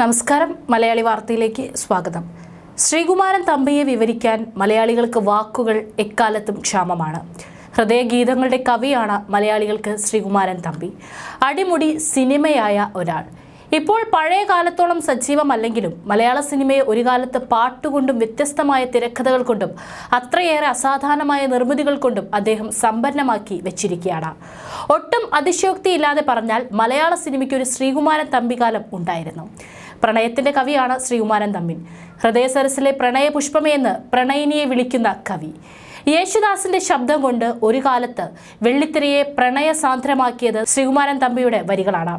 നമസ്കാരം. മലയാളി വാർത്തയിലേക്ക് സ്വാഗതം. ശ്രീകുമാരൻ തമ്പിയെ വിവരിക്കാൻ മലയാളികൾക്ക് വാക്കുകൾ എക്കാലത്തും ക്ഷാമമാണ്. ഹൃദയഗീതങ്ങളുടെ കവിയാണ് മലയാളികൾക്ക് ശ്രീകുമാരൻ തമ്പി. അടിമുടി സിനിമയായ ഒരാൾ. ഇപ്പോൾ പഴയ കാലത്തോളം സജീവമല്ലെങ്കിലും മലയാള സിനിമയെ ഒരു കാലത്ത് പാട്ടുകൊണ്ടും വ്യത്യസ്തമായ തിരക്കഥകൾ കൊണ്ടും അത്രയേറെ അസാധാരണമായ നിർമ്മിതികൾ കൊണ്ടും അദ്ദേഹം സമ്പന്നമാക്കി വെച്ചിരിക്കുകയാണ്. ഒട്ടും അതിശയോക്തിയില്ലാതെ പറഞ്ഞാൽ മലയാള സിനിമയ്ക്ക് ഒരു ശ്രീകുമാരൻ തമ്പികാലം ഉണ്ടായിരുന്നു. പ്രണയത്തിന്റെ കവിയാണ് ശ്രീ ഉമാനൻ തമ്മിൽ ഹൃദയസരസിലെ പ്രണയപുഷ്പമേ എന്ന് പ്രണയിനിയെ വിളിക്കുന്ന കവി. യേശുദാസിന്റെ ശബ്ദം കൊണ്ട് ഒരു കാലത്ത് വെള്ളിത്തിരയെ പ്രണയസാന്ദ്രമാക്കിയത് ശ്രീകുമാരൻ തമ്പിയുടെ വരികളാണ്.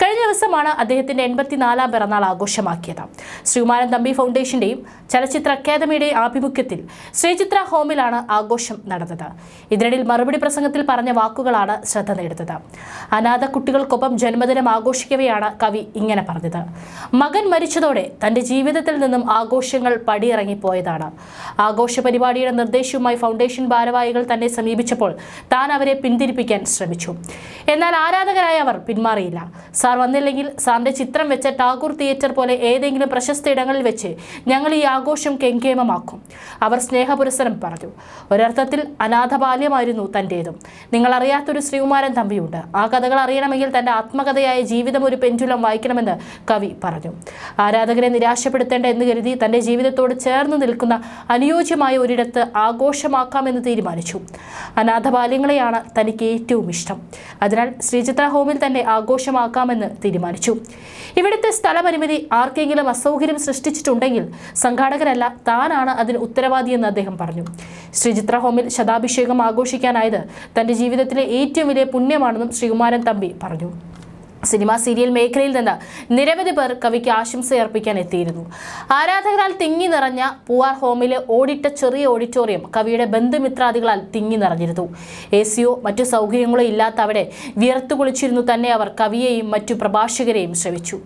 കഴിഞ്ഞ ദിവസമാണ് അദ്ദേഹത്തിന്റെ എൺപത്തിനാലാം പിറന്നാൾ ആഘോഷമാക്കിയത്. ശ്രീകുമാരൻ തമ്പി ഫൗണ്ടേഷന്റെയും ചലച്ചിത്ര അക്കാദമിയുടെയും ആഭിമുഖ്യത്തിൽ ശ്രീചിത്ര ഹോമിലാണ് ആഘോഷം നടന്നത്. ഇതിനിടയിൽ മറുപടി പ്രസംഗത്തിൽ പറഞ്ഞ വാക്കുകളാണ് ശ്രദ്ധ നേടുന്നത്. അനാഥ കുട്ടികൾക്കൊപ്പം ജന്മദിനം ആഘോഷിക്കവെയാണ് കവി ഇങ്ങനെ പറഞ്ഞത്. മകൻ മരിച്ചതോടെ തന്റെ ജീവിതത്തിൽ നിന്നും ആഘോഷങ്ങൾ പടിയിറങ്ങിപ്പോയതാണ്. ആഘോഷ പരിപാടിയുടെ നിർദ്ദേശവുമായി ഫൗണ്ടേഷൻ ഭാരവാഹികൾ തന്നെ സമീപിച്ചപ്പോൾ താൻ അവരെ പിന്തിരിപ്പിക്കാൻ ശ്രമിച്ചു. എന്നാൽ ആരാധകരായ അവർ പിന്മാറിയില്ല. സാർ വന്നില്ലെങ്കിൽ സാറിന്റെ ചിത്രം വെച്ച ടാഗൂർ തിയേറ്റർ പോലെ ഏതെങ്കിലും പ്രശസ്ത ഇടങ്ങളിൽ വെച്ച് ഞങ്ങൾ ഈ ആഘോഷം കെങ്കേമമാക്കും. അവർ സ്നേഹപുരസരം പറഞ്ഞു. ഒരർത്ഥത്തിൽ അനാഥ ബാല്യമായിരുന്നു തന്റേതും നിങ്ങൾ അറിയാത്തൊരു ശ്രീകുമാരൻ തമ്പിയുണ്ട്. ആ കഥകൾ അറിയണമെങ്കിൽ തന്റെ ആത്മകഥയായ ജീവിതം ഒരു പെന്റുലം വായിക്കണമെന്ന് കവി പറഞ്ഞു. ആരാധകരെ നിരാശപ്പെടുത്തേണ്ട എന്ന് കരുതി തന്റെ ജീവിതത്തോട് ചേർന്ന് നിൽക്കുന്ന അനുയോജ്യമായ ഒരിടത്ത് ആഘോഷമാക്കാമെന്ന് തീരുമാനിച്ചു. അനാഥ ബാല്യങ്ങളെയാണ് തനിക്ക് ഏറ്റവും ഇഷ്ടം. അതിനാൽ ശ്രീചിത്ര ഹോമിൽ തന്നെ ആഘോഷമാക്കാമെന്ന് തീരുമാനിച്ചു. ഇവിടുത്തെ സ്ഥലപരിമിതി ആർക്കെങ്കിലും അസൗകര്യം സൃഷ്ടിച്ചിട്ടുണ്ടെങ്കിൽ സംഘാടകരല്ല താനാണ് അതിന് ഉത്തരവാദിയെന്ന് അദ്ദേഹം പറഞ്ഞു. ശ്രീചിത്ര ഹോമിൽ ശതാഭിഷേകം ആഘോഷിക്കാനായത് തന്റെ ജീവിതത്തിലെ ഏറ്റവും വലിയ പുണ്യമാണെന്നും ശ്രീകുമാരൻ തമ്പി പറഞ്ഞു. സിനിമ സീരിയൽ മേഖലയിൽ നിന്ന് നിരവധി പേർ കവിക്ക് ആശംസയർപ്പിക്കാൻ എത്തിയിരുന്നു. ആരാധകരാൽ തിങ്ങി നിറഞ്ഞ പൂവാർ ഹോമിലെ ഓടിട്ട ചെറിയ ഓഡിറ്റോറിയം കവിയുടെ ബന്ധുമിത്രാദികളാൽ തിങ്ങി നിറഞ്ഞിരുന്നു. എ സിയോ മറ്റു സൗകര്യങ്ങളോ ഇല്ലാത്ത അവിടെ വിയർത്തു കുളിച്ചിരുന്നു തന്നെ അവർ കവിയെയും മറ്റു പ്രഭാഷകരെയും ശ്രമിച്ചു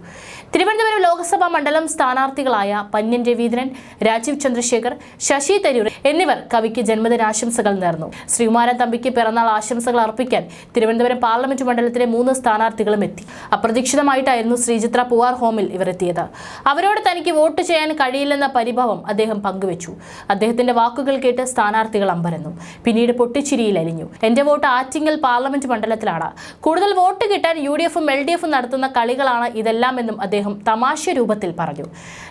തിരുവനന്തപുരം ലോക്സഭാ മണ്ഡലം സ്ഥാനാർത്ഥികളായ പന്യൻ രവീന്ദ്രൻ രാജീവ് ചന്ദ്രശേഖർ ശശി തരൂർ എന്നിവർ കവിക്ക് ജന്മദിനാശംസകൾ നേർന്നു. ശ്രീകുമാരൻ തമ്പിക്ക് പിറന്നാൾ ആശംസകൾ അർപ്പിക്കാൻ തിരുവനന്തപുരം പാർലമെന്റ് മണ്ഡലത്തിലെ മൂന്ന് സ്ഥാനാർത്ഥികളും എത്തി. അപ്രതീക്ഷിതമായിട്ടായിരുന്നു ശ്രീചിത്ര പൂവാർ ഹോമിൽ ഇവരെത്തിയത്. അവരോട് തനിക്ക് വോട്ട് ചെയ്യാൻ കഴിയില്ലെന്ന പരിഭവം അദ്ദേഹം പങ്കുവച്ചു. അദ്ദേഹത്തിന്റെ വാക്കുകൾ കേട്ട് സ്ഥാനാർത്ഥികൾ അമ്പരന്നു. പിന്നീട് പൊട്ടിച്ചിരിയിൽ അലിഞ്ഞു. എന്റെ വോട്ട് ആറ്റിങ്ങൽ പാർലമെന്റ് മണ്ഡലത്തിലാണ്. കൂടുതൽ വോട്ട് കിട്ടാൻ യു ഡി എഫും എൽ ഡി എഫും നടത്തുന്ന കളികളാണ് ഇതെല്ലാം എന്നും അദ്ദേഹം തമാശ രൂപത്തിൽ പറഞ്ഞു.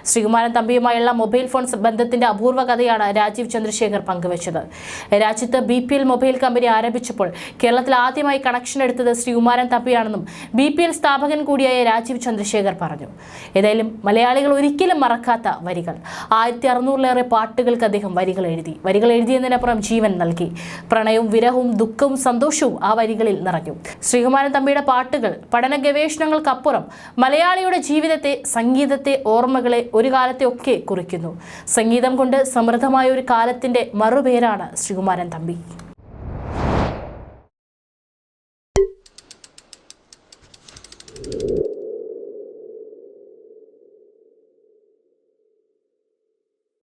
ശ്രീകുമാരൻ തമ്പിയുമായുള്ള മൊബൈൽ ഫോൺ ബന്ധത്തിന്റെ അപൂർവ കഥയാണ് രാജീവ് ചന്ദ്രശേഖർ പങ്കുവച്ചത്. രാജ്യത്ത് B P L mobile company ആരംഭിച്ചപ്പോൾ കേരളത്തിൽ ആദ്യമായി കണക്ഷൻ എടുത്തത് ശ്രീകുമാരൻ തമ്പിയാണെന്നും ബി പി എൽ സ്ഥാപകൻ കൂടിയായ രാജീവ് ചന്ദ്രശേഖർ പറഞ്ഞു. ഏതായാലും മലയാളികൾ ഒരിക്കലും മറക്കാത്ത വരികൾ. ആയിരത്തി അറുന്നൂറിലേറെ പാട്ടുകൾക്ക് അദ്ദേഹം വരികൾ എഴുതി. വരികൾ എഴുതിയതിനപ്പുറം ജീവൻ നൽകി. പ്രണയവും വിരഹവും ദുഃഖവും സന്തോഷവും ആ വരികളിൽ നിറഞ്ഞു. ശ്രീകുമാരൻ തമ്പിയുടെ പാട്ടുകൾ പഠന ഗവേഷണങ്ങൾക്കപ്പുറം മലയാളിയുടെ ജീവിതത്തെ സംഗീതത്തെ ഓർമ്മകളെ ഒരു കാലത്തെ ഒക്കെ കുറിക്കുന്നു. സംഗീതം കൊണ്ട് സമൃദ്ധമായ ഒരു കാലത്തിന്റെ മറുപേരാണ് ശ്രീകുമാരൻ തമ്പി.